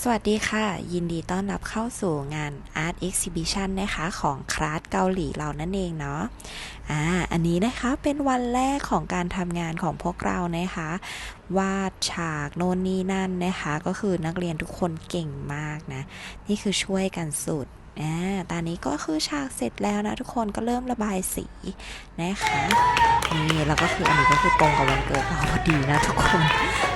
สวัสดีค่ะ ยินดีต้อนรับเข้าสู่งาน Art Exhibition นะคะ ของคลาสเกาหลีเรานั่นเองเนาะอ่าอันนี้นะคะเป็นวันแรกของการทำงานของพวกเรานะคะ วาดฉากโน่นนี่นั่นนะคะ ก็คือนักเรียนทุกคนเก่งมากนะ นี่คือช่วยกันสุด อ่าตอนนี้ก็คือฉากเสร็จแล้วนะทุกคนก็เริ่มระบายสีนะคะนี่แล้วก็คืออันนี้ก็คือตรงกับวันเกิดเราพอดีนะทุกคน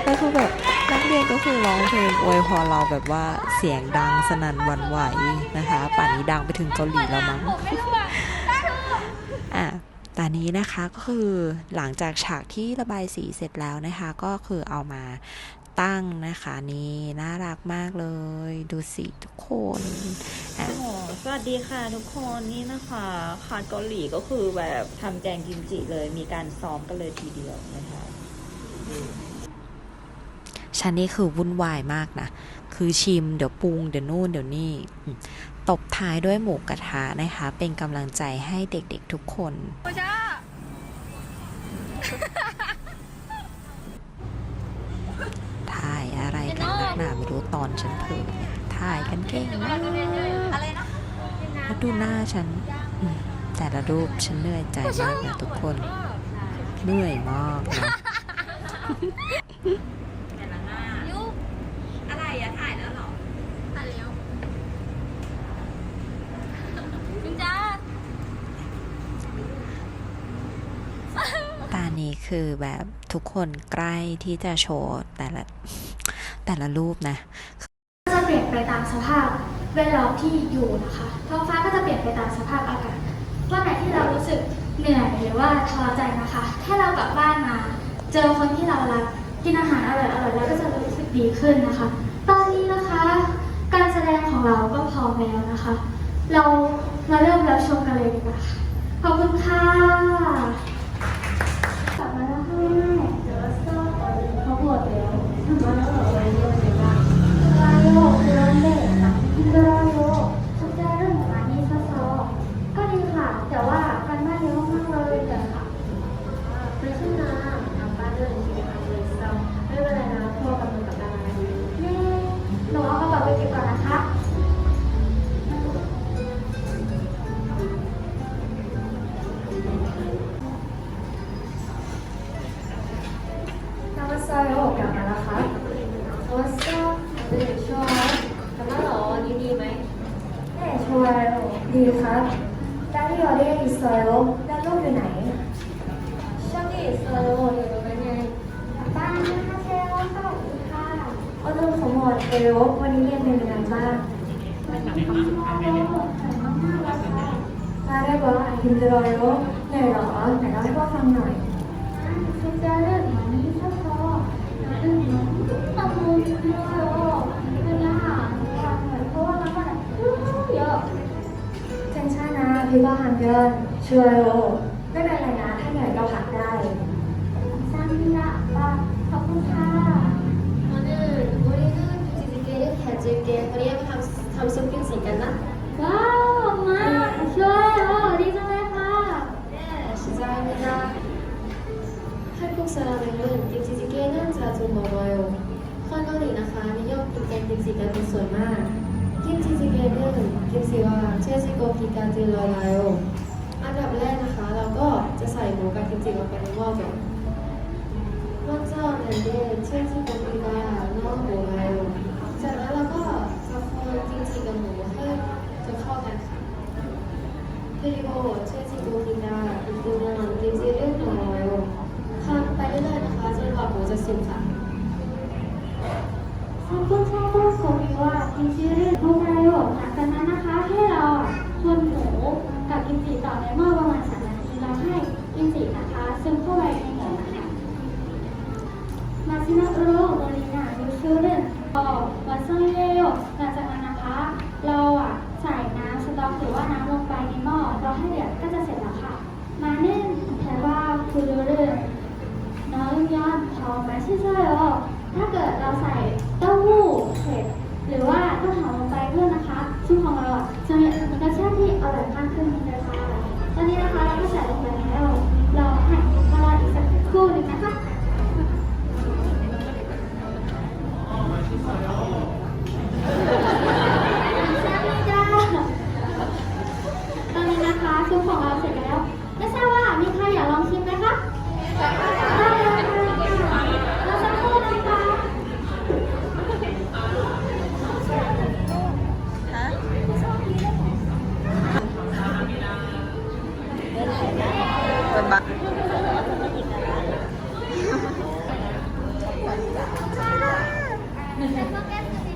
ก็คือแบบนักเรียนก็คือร้องเพลงอวยพรเราแบบว่าเสียงดังสนั่นวันไหวนะคะ ป่านนี้ดังไปถึงเกาหลีแล้วมั้งอะตอนนี้นะคะก็คือหลังจากฉากที่ระบายสีเสร็จแล้วนะคะ ก็คือเอามาตั้งนะคะนี่น่ารักมากเลย ดูสิทุกคนอะ สวัสดีค่ะทุกคนนี่นะคะคาดเกาหลีก็คือแบบทำแกงกิมจิเลยมีการซ้อมกันเลยทีเดียวนะคะฉันนี่คือวุ่นวายมากนะ คือชิมเดี๋ยวปรุงเดี๋ยวนู่นเดี๋ยวนี่อืมตบท้ายด้วยหมูกระทะนะคะ เป็นกำลังใจให้เด็กๆทุกคนถ่ายอะไรกันนักหนาไม่รู้ตอนฉันเพิ่งเนี่ยถ่ายกันเก่งมากแล้ว ดูหน้าฉัน แต่ละรูปฉันเหนื่อยใจมากนะทุกคน เหนื่อยมากนะอะไรอะถ่ายแล้วหรอตอนนี้คือแบบทุกคนใกล้ที่จะโชว์แต่ละแต่ละรูปนะ จะเปลี่ยนไปตามสภาพ แวดล้อมที่อยู่นะคะ ท้องฟ้าก็จะเปลี่ยนไปตามสภาพอากาศวันไหนที่เรารู้สึกเหนื่อยหรือว่าท้อใจนะคะแค่เรากลับบ้านมา เจอคนที่เรารักกินอาหารอร่อยๆแล้วก็จะรู้สึกดีขึ้นนะคะ ตอนนี้นะคะ การแสดงของเราก็พร้อมแล้วนะคะ เรามาเริ่มรับชมกันเลยดีกว่าขอบคุณค่ะกลับมาแล้วค่ะเดี๋ยวเราสอบเขาบวชแล้วมาแล้ว โดราโยฉันเจอเรื่องงานนี้ซะซอก็ดีค่ะ แต่ว่าการบ้านเยอะมากเลยแต่ค่ะไม่ใช่นะทำบ้านเรื่องชีวิตทำเลยซะไม่เป็นไรนะพ่อกังกับการงานอยู่นี่หนูเอากระไปก็บก่อนนะคะนามสโยกับมาแล้วค่ะโอสซาเบช ดีครับดาริโอเดอิสโรแล้วลูกอยู่ไหนช่องอิสโรอยู่ตรงไหนบ้านนะคะเชลสวัสดีค่ะโอตุสมอดเอลวันนี้เรียนเป็นยังไงบ้างมาได้บอกว่าอินเตอร์โรไหนหรอไหนเล่าให้พ่อฟังหน่อยฉันจะเลือกหมอนี้ชอบชอบหนึ่งนึ่ตะมุนเลย 하기가 좋아 요. ไม่เป็นไรนะถ้าเหนื่อยเราพักได้ซามิระปะขอบคุณค่ะ 오늘 우리는 뮤직비디오를 해줄 게. 우리 한번 함-함성필 수 있겠 나? ว้าวมาช่วยโอ้ดีจังเลยค่ะ 네, 시작합니 다. 한국 사람은 김치찌개는 자주 먹어 요. 한국인은 미역 김치찌개가 더 쏠 마. 김치찌개는 14 วันเชื่อซิโกกีการจีนลอยไลโออันดับแรกนะคะ เราก็จะใส่หมูกับกิมจิลงไปในหม้อก่อนหม้อเจ้าเนเดเชื่อซิโกกีการนอกหมูไลโอจากนั้นเราก็จะคนกิมจิกับหมูให้จะเข้ากันค่ะเทริโกเชื่อซิโกกีการอินโดนันกิมจิเรื่องหมูไลโอทำไปเรื่อยๆนะคะจนกว่าหมูจะสุกค่ะขอบคุณข้อมูลของพี่ว่าที่ชื่ อินทรีย์ต่อในหม้อประมาณ 3 นาทีเราให้อินทรีย์นะคะซึมเข้าไปในหมูนะคะมาชินะโรโดลินาดูชอเรนต่อวัสดุเลโยหลังจากนั้นนะคะ เราอะใส่น้ำสต๊อกหรือว่าน้ำลงไปในหม้อเราให้เดือดก็จะเสร็จแล้วค่ะ มาเน้นแทนว่าคือรู้เรื่องน้องยอดทองมาชิซาโยถ้าเกิดเราใส่เต้าหู้เผ็ดหรือว่าต้าหอมลงไปเพื่อนนะคะ ชื่อของเราจะมี ขึ้ตอนนี้นะคะเราก็ใส่ลงไปแล้วรอให้รออีกสักครู่หนึ่งนะคะตอนนี้นะคะซุปของเราเสร็จแล้วไม่ทราบว่ามีใครอยากลองชิมไหมคะ Terima kasih.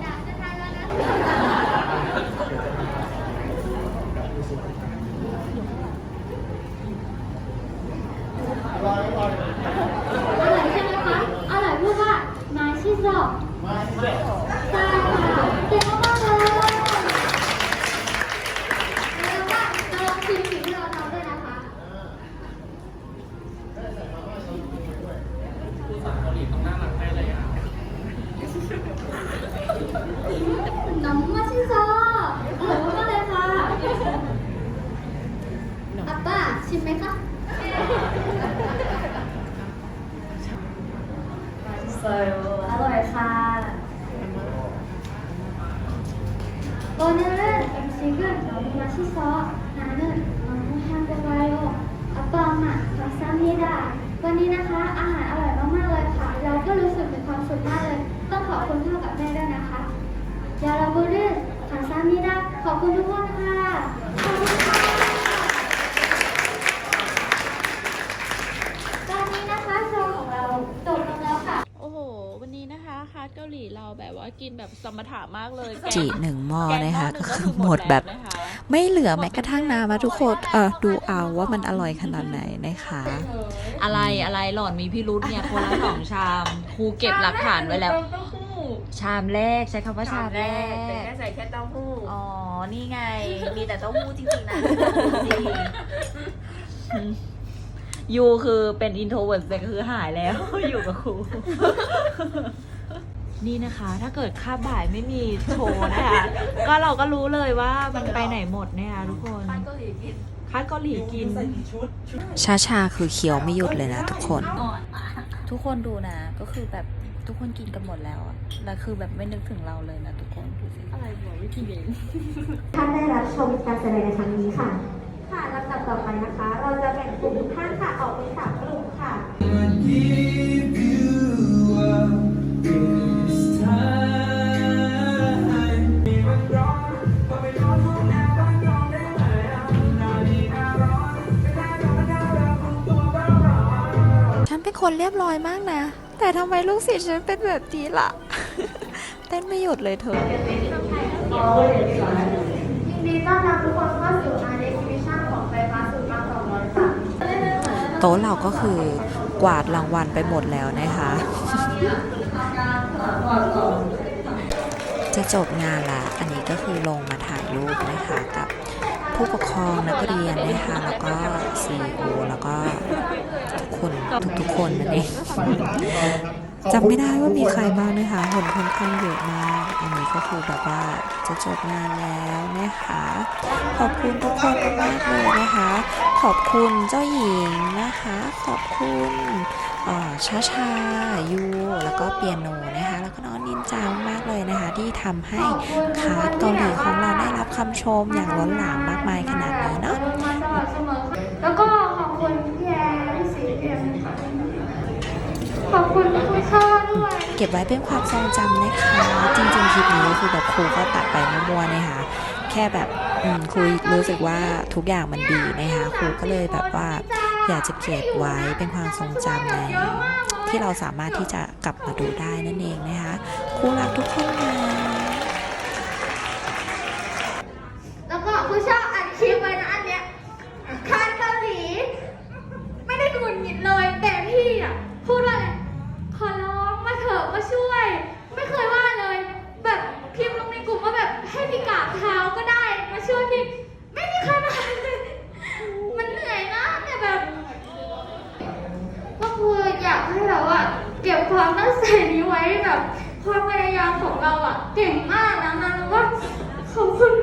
ขอบคุณพ่อกับแม่ด้วยนะคะยาลาบุรุษขางซามิดาขอบคุณทุกคนค่ะขอบคุณค่ะตอนนี้นะคะโชว์ของเราจบลงแล้วค่ะ โอ้โห วันนี้นะคะคาร์ดเกาหลีเราแบบว่ากินแบบสมถะมากเลยจีหนึ่งหม้อแกงนะคะก็คือหมดแบบไม่เหลือแม้กระทั่งน้ำมาทุกคนเออดูเอาว่ามันอร่อยขนาดไหนนะคะ อะไรอะไรหล่อนมีพี่รุษเนี่ยคนละสองชามครูเก็บหลักฐานไว้แล้ว ชามแรกใช้คำว่าชามแรแต่กแค่ใส่แค่เต้าหู้อ๋อ นี่ไง มีแต่เต้าหู้จริงๆนะจริงยูคือเป็นอินโทรเวิร์ดแต่คือหายแล้วอยู่กับครู นี่นะคะ ถ้าเกิดคาบบ่ายไม่มีโชว์นะคะ ก็เราก็รู้เลยว่ามันไปไหนหมดเนี่ยทุกคนคาดเกาหลีกินคาดเกาหลีกินชาชาคือเคี้ยวไม่หยุดเลยนะทุกคน ทุกคนดูนะ ก็คือแบบ ทุกคนกินกันหมดแล้วอะแล้วคือแบบไม่นึกถึงเราเลยนะทุกคนดูสิอะไรบอกวิธีเองท่านได้รับชมการแสดงในครั้งนี้ค่ะ ค่ะลำดับต่อไปนะคะ เราจะแบ่งกลุ่มทุกท่านค่ะออกเป็นสามกลุ่มค่ะ give you up this time. มันร้อนก็ไม่ร้อนห้องแอร์บ้านนอนได้ไหมอะหน้าดีหน้าร้อนไม่ได้ร้อนหน้าร้อนคุณตัวบ้าร้อนฉันเป็นคนเรียบร้อยมากนะ แต่ทำไมลูกศิษย์ฉันเป็นแบบนี้ล่ะ เต้นไม่หยุดเลยเธอยินดีต้อนรับทุกคนเข้าสู่ Art Exhibition ของไฟฟ้าสูตรบางกอกน้อยค่ะโต๊ะเราก็คือกวาดรางวัลไปหมดแล้วนะคะ จะจบงานละ อันนี้ก็คือลงมาถ่ายรูปนะคะกับ ผู้ปกครองนักเรียนนะคะแล้วก็ซีอแล้วก็ทุกคนทุกๆคนนั่นเองจำไม่ได้ว่ามีใครบ้างนะคะคนค่อนข้างเยอะมากอันนี้ก็คือแบบว่าจะจบงานแล้วนะคะขอบคุณทุกคนมากเลยนะคะ ขอบคุณเจ้าหญิงนะคะ ขอบคุณเอ่อชาชายูแล้วก็เปียโนนะคะแล้วก็ จามากๆเลยนะคะ ที่ทำให้คาร์ดเกาหลีของเราได้รับคำชมอย่างล้นหลามมากมายขนาดนี้เนาะมาสม่ำเสมอค่ะแล้วก็ขอบคุณพี่แอร์พี่สีพี่แอร์ค่ะขอบคุณคุณช่อด้วยเก็บไว้เป็นความทรงจำนะคะ จริงๆคลิปนี้ก็คือแบบครูก็ตัดไปมั่วๆนะคะแค่แบบอืมครูรู้สึกว่าทุกอย่างมันดีนะคะครูก็เลยแบบว่าอยากจะเก็บไว้เป็นความทรงจำใน ที่เราสามารถที่จะกลับมาดูได้นั่นเองนะคะครูรักทุกคนนะแล้วก็คุณช่ออัดคลิปไว้นะอันเนี้ยคานเกาหลี ไม่ได้กุนหงิดเลย แต่พี่อะพูดว่าอะไรขอร้องมาเถอะมาช่วย ไม่เคยว่าเลย แบบพิมพ์ลงในกลุ่มว่าแบบให้พี่กราบเท้าก็ได้ มาช่วยพี่ ไม่มีใครมาเลยมันเหนื่อยนะแต่แบบก็คืออยากให้เราอะเก็บความตั้งใจนี้ไว้แบบความพยายามของเราอะเก่งมากนะมันว่าขอบคุณ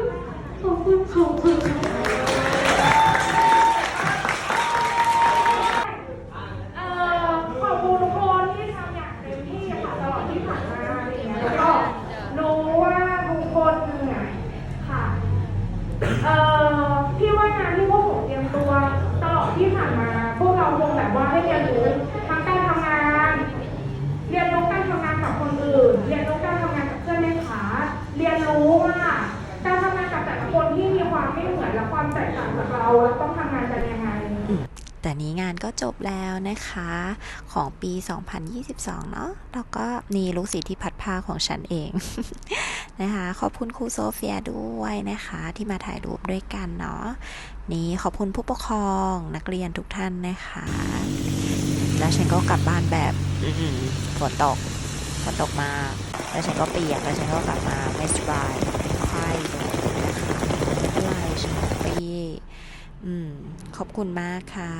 ขอบคุณขอบคุณ เอ่อขอบคุณทุกคนที่ทำอย่างเต็มที่ค่ะตลอดที่ผ่านมาอะไรอย่างเงี้ยแล้วก็รู้ว่าทุกคนเหนื่อยค่ะ เอ่อพี่ว่างานที่พวกผมเตรียมตัวตลอดที่ผ่านมา พวกเราคงแบบว่าได้เรียนรู้ทั้งการทำงาน เรียนรู้การทำงานกับคนอื่น เรียนรู้การทำงานกับเพื่อนในขาเรียนรู้ว่าการท วันนี้งานก็จบแล้วนะคะของปี 2022 เนาะแล้วก็นี่ลูกศิษย์ที่พัดผ้าของฉันเอง นะคะ ขอบคุณครูโซเฟียด้วยนะคะ ที่มาถ่ายรูปด้วยกันเนาะนี่ขอบคุณผู้ปกครองนักเรียนทุกท่านนะคะ แล้วฉันก็กลับบ้านแบบฝนตกฝนตกมา แล้วฉันก็เปียกแล้วฉันก็กลับมาไม่สบายเป็นไข้เลย ไม่เป็นไรฉันแฮปปี้ขอบคุณมากค่ะ